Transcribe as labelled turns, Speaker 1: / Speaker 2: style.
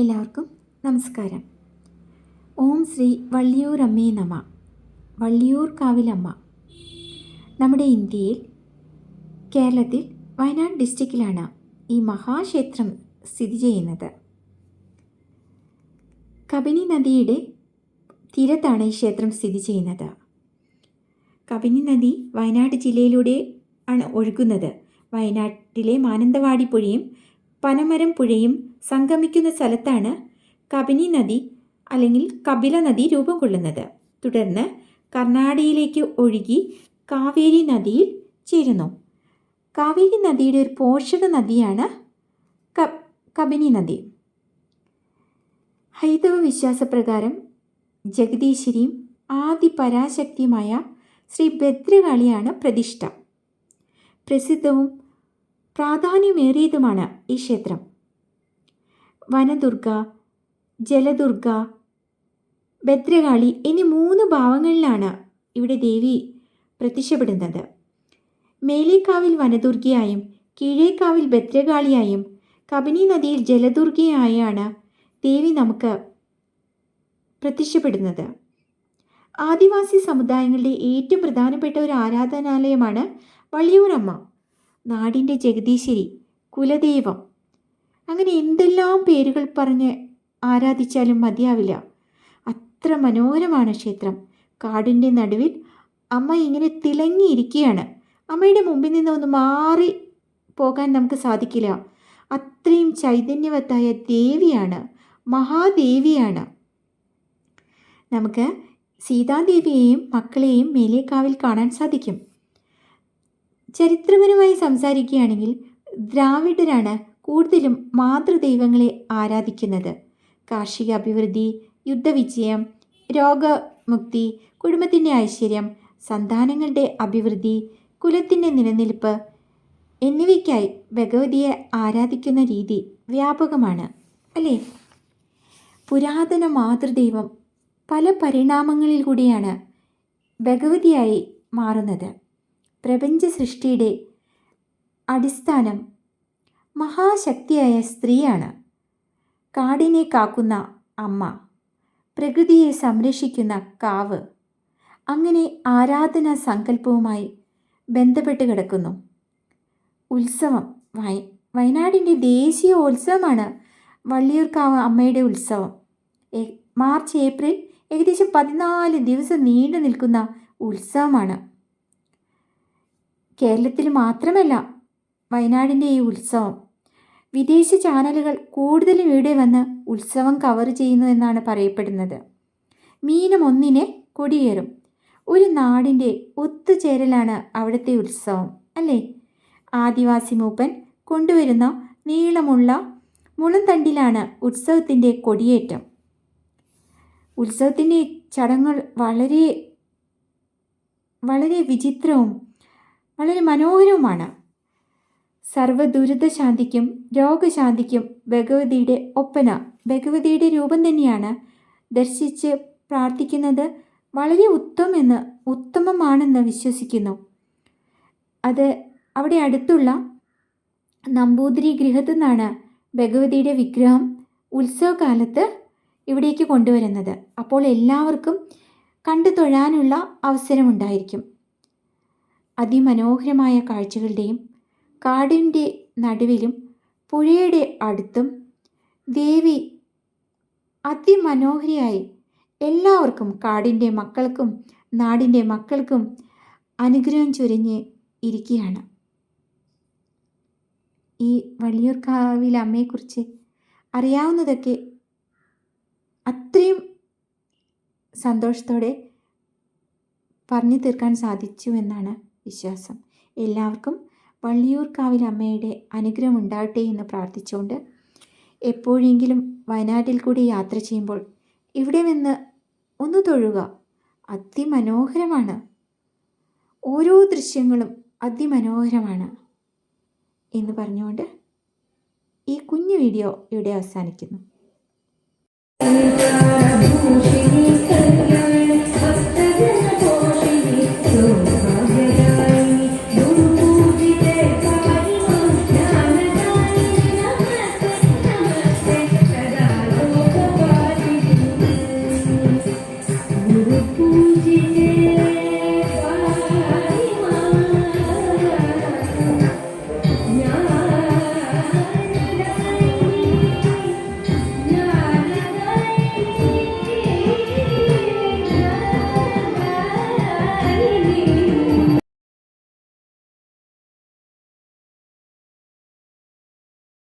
Speaker 1: എല്ലാവർക്കും നമസ്കാരം. ഓം ശ്രീ വള്ളിയൂർ അമ്മേ നമ വള്ളിയൂർ കാവിലമ്മ നമ്മുടെ ഇന്ത്യയിൽ കേരളത്തിൽ വയനാട് ഡിസ്ട്രിക്റ്റിലാണ് ഈ മഹാക്ഷേത്രം സ്ഥിതി ചെയ്യുന്നത്. കബനി നദിയുടെ തീരത്താണ് ഈ ക്ഷേത്രം സ്ഥിതി ചെയ്യുന്നത്. കബനി നദി വയനാട് ജില്ലയിലൂടെ ആണ് ഒഴുകുന്നത്. വയനാട്ടിലെ മാനന്തവാടി പുഴയും പനമരം പുഴയും സംഗമിക്കുന്ന സ്ഥലത്താണ് കബിനി നദി അല്ലെങ്കിൽ കപില നദി രൂപം കൊള്ളുന്നത്. തുടർന്ന് കർണാടകയിലേക്ക് ഒഴുകി കാവേരി നദിയിൽ ചേരുന്നു. കാവേരി നദിയുടെ ഒരു പോഷക നദിയാണ് കബിനി നദി. ഹൈതവ വിശ്വാസപ്രകാരം ജഗദീശ്വരിയും ആദി പരാശക്തിയുമായ ശ്രീ ഭദ്രകാളിയാണ് പ്രതിഷ്ഠ. പ്രസിദ്ധവും പ്രാധാന്യമേറിയതുമാണ് ഈ ക്ഷേത്രം. വനദുർഗ ജലദുർഗ ഭദ്രകാളി എന്നീ മൂന്ന് ഭാവങ്ങളിലാണ് ഇവിടെ ദേവി പ്രത്യക്ഷപ്പെടുന്നത്. മേലേക്കാവിൽ വനദുർഗയായും കീഴേക്കാവിൽ ഭദ്രകാളിയായും കബനി നദിയിൽ ജലദുർഗയായാണ് ദേവി നമുക്ക് പ്രത്യക്ഷപ്പെടുന്നത്. ആദിവാസി സമുദായങ്ങളുടെ ഏറ്റവും പ്രധാനപ്പെട്ട ഒരു ആരാധനാലയമാണ് വള്ളിയൂരമ്മ. നാടിന്റെ ജഗദീശ്വരി കുലദൈവം. അങ്ങനെ എന്തെല്ലാം പേരുകൾ പറഞ്ഞ് ആരാധിച്ചാലും മതിയാവില്ല. അത്ര മനോഹരമാണ് ക്ഷേത്രം. കാടിന്റെ നടുവിൽ അമ്മ ഇങ്ങനെ തിളങ്ങിയിരിക്കുകയാണ്. അമ്മയുടെ മുമ്പിൽ നിന്ന് ഒന്ന് മാറി പോകാൻ നമുക്ക് സാധിക്കില്ല. അത്രയും ചൈതന്യവത്തായ ദേവിയാണ് മഹാദേവിയാണ്. നമുക്ക് സീതാദേവിയെയും മക്കളെയും മേലേക്കാവിൽ കാണാൻ സാധിക്കും. ചരിത്രപരമായി സംസാരിക്കുകയാണെങ്കിൽ ദ്രാവിഡരാണ് കൂടുതലും മാതൃദൈവങ്ങളെ ആരാധിക്കുന്നത്. കാർഷിക അഭിവൃദ്ധി യുദ്ധവിജയം രോഗമുക്തി കുടുംബത്തിന്റെ ഐശ്വര്യം സന്താനങ്ങളുടെ അഭിവൃദ്ധി കുലത്തിന്റെ നിലനിൽപ്പ് എന്നിവയ്ക്കായി ഭഗവതിയെ ആരാധിക്കുന്ന രീതി വ്യാപകമാണ് അല്ലേ? പുരാതന മാതൃദൈവം പല പരിണാമങ്ങളിൽ കൂടിയാണ് ഭഗവതിയായി മാറുന്നത്. പ്രപഞ്ച സൃഷ്ടിയുടെ അടിസ്ഥാനം മഹാശക്തിയായ സ്ത്രീയാണ്. കാടിനെ കാക്കുന്ന അമ്മ പ്രകൃതിയെ സംരക്ഷിക്കുന്ന കാവ്. അങ്ങനെ ആരാധന സങ്കല്പവുമായി ബന്ധപ്പെട്ട് കിടക്കുന്നു. ഉത്സവം വയ വയനാടിന്റെ ദേശീയ ഉത്സവമാണ് വള്ളിയൂർക്കാവ് അമ്മയുടെ ഉത്സവം. മാർച്ച് ഏപ്രിൽ ഏകദേശം പതിനാല് ദിവസം നീണ്ടു നിൽക്കുന്ന ഉത്സവമാണ്. കേരളത്തിൽ മാത്രമല്ല വയനാടിന്റെ ഈ ഉത്സവം വിദേശ ചാനലുകൾ കൂടുതലും ഇവിടെ വന്ന് ഉത്സവം കവർ ചെയ്യുന്നു എന്നാണ് പറയപ്പെടുന്നത്. മീനം ഒന്നിനെ കൊടിയേറും. ഒരു നാടിന്റെ ഒത്തുചേരലാണ് അവിടുത്തെ ഉത്സവം അല്ലേ? ആദിവാസി മൂപ്പൻ കൊണ്ടുവരുന്ന നീളമുള്ള മുളന്തണ്ടിലാണ് ഉത്സവത്തിന്റെ കൊടിയേറ്റം. ഉത്സവത്തിന്റെ ചടങ്ങുകൾ വളരെ വളരെ വിചിത്രവും വളരെ മനോഹരവുമാണ്. സർവ ദുരിതശാന്തിക്കും രോഗശാന്തിക്കും ഭഗവതിയുടെ ഒപ്പന. ഭഗവതിയുടെ രൂപം തന്നെയാണ് ദർശിച്ച് പ്രാർത്ഥിക്കുന്നത് വളരെ ഉത്തമെന്ന് ഉത്തമമാണെന്ന് വിശ്വസിക്കുന്നു. അത് അവിടെ അടുത്തുള്ള നമ്പൂതിരി ഗൃഹത്തു നിന്നാണ് ഭഗവതിയുടെ വിഗ്രഹം ഉത്സവകാലത്ത് ഇവിടേക്ക് കൊണ്ടുവരുന്നത്. അപ്പോൾ എല്ലാവർക്കും കണ്ടു തൊഴാനുള്ള അവസരമുണ്ടായിരിക്കും. അതിമനോഹരമായ കാഴ്ചകളുടെയും കാടിന്റെ നടുവിലും പുഴയുടെ അടുത്തും ദേവി അതിമനോഹരിയായി എല്ലാവർക്കും കാടിന്റെ മക്കൾക്കും നാടിന്റെ മക്കൾക്കും അനുഗ്രഹം ചൊരിഞ്ഞ് ഇരിക്കുകയാണ്. ഈ വള്ളിയൂർക്കാവിലെ അമ്മയെക്കുറിച്ച് അറിയാവുന്നതൊക്കെ അത്രയും സന്തോഷത്തോടെ പറഞ്ഞു തീർക്കാൻ സാധിച്ചു എന്നാണ് വിശ്വാസം. എല്ലാവർക്കും വള്ളിയൂർക്കാവിൽ അമ്മയുടെ അനുഗ്രഹം ഉണ്ടാകട്ടെ എന്ന് പ്രാർത്ഥിച്ചുകൊണ്ട് എപ്പോഴെങ്കിലും വയനാട്ടിൽ കൂടി യാത്ര ചെയ്യുമ്പോൾ ഇവിടെ നിന്ന് ഒന്ന് തൊഴുക അതിമനോഹരമാണ്. ഓരോ ദൃശ്യങ്ങളും അതിമനോഹരമാണ് എന്ന് പറഞ്ഞുകൊണ്ട് ഈ കുഞ്ഞു വീഡിയോ ഇവിടെ അവസാനിക്കുന്നു.